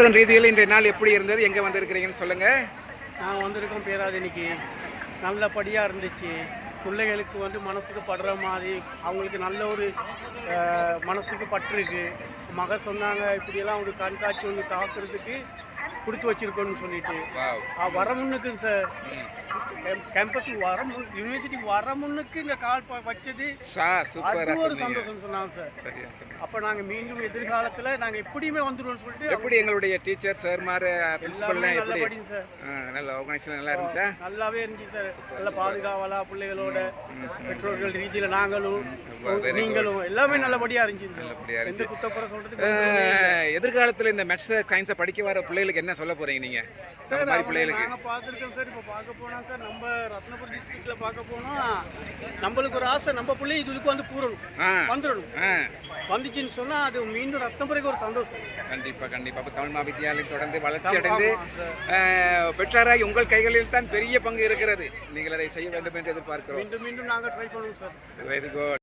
அதன் ரீதியில் இன்றைய நாள் எப்படி இருந்தது? எங்கே வந்திருக்கிறீங்கன்னு சொல்லுங்கள் நாங்கள் வந்திருக்கோம் பேராதனிக்கு. நல்லபடியாக இருந்துச்சு. பிள்ளைகளுக்கு வந்து மனசுக்கு படுற மாதிரி அவங்களுக்கு நல்ல ஒரு மனசுக்கு பற்றுருக்கு மக சொன்னாங்க இப்படியெல்லாம் ஒரு கண்காட்சி ஒன்று தாக்குறதுக்கு கொடுத்து வச்சிருக்கோன்னு சொல்லிட்டு. வர முன்னுக்கு சார் கேம்பஸுக்கு வர முன் யூனிவர்சிட்டிக்கு வர முன்னுக்கு இந்த கால் வச்சது. அது ஒரு சந்தோஷம் சொன்னாங்க சார். அப்போ நாங்கள் மீண்டும் எதிர்காலத்தில் நாங்கள் எப்படியுமே வந்துடுவோம்னு சொல்லிட்டு எப்படி எங்களுடைய டீச்சர் சார் எல்லாமே பிரின்சிபல்லாம் எப்படி? சார் நல்ல ஆர்கனைசேஷன் நல்லா இருந்துச்சா? நல்லாவே இருந்துச்சு சார் நல்ல பாதுகாவலா பிள்ளைகளோட பெற்றோர்கள் ரீதியில நாங்களும் நீங்களும் எல்லாமே நல்லபடியா இருந்துச்சு சார் எந்த இருந்துச்சு. குத்தப்புற சொல்றதுக்கு. எதிர்காலத்தில் இந்த மேத்ஸ் சயின்ஸை படிக்க வர பிள்ளைகளுக்கு என்ன சொல்ல போறீங்க நீங்க? அந்த சார் மாதிரி பிள்ளைகளுக்கு. நாங்க பார்த்துருக்கோம் சார் இப்போ பார்க்க போனா சார் நம்ம ரத்னபுரி டிஸ்ட்ரிக்ட்ல பார்க்க போனா நம்மளுக்கு ஒரு ஆசை நம்ம பிள்ளை இதுக்கு வந்து பூரணும். வந்துடணும். வந்துச்சுன்னு சொன்னா அது மீண்டும் ரத்னபுரிக்கு ஒரு சந்தோஷம். கண்டிப்பா கண்டிப்பா. அப்ப தமிழ் மகாவித்யாலயம் தொடர்ந்து வளர்ச்சி அடைந்து பெற்றாராகி உங்கள் கைகளில் தான் பெரிய பங்கு இருக்கிறது. நீங்கள் அதை செய்ய வேண்டும் என்று எதிர்பார்க்கிறோம். மீண்டும் மீண்டும் நாங்க ட்ரை பண்ணுவோம் சார். Very good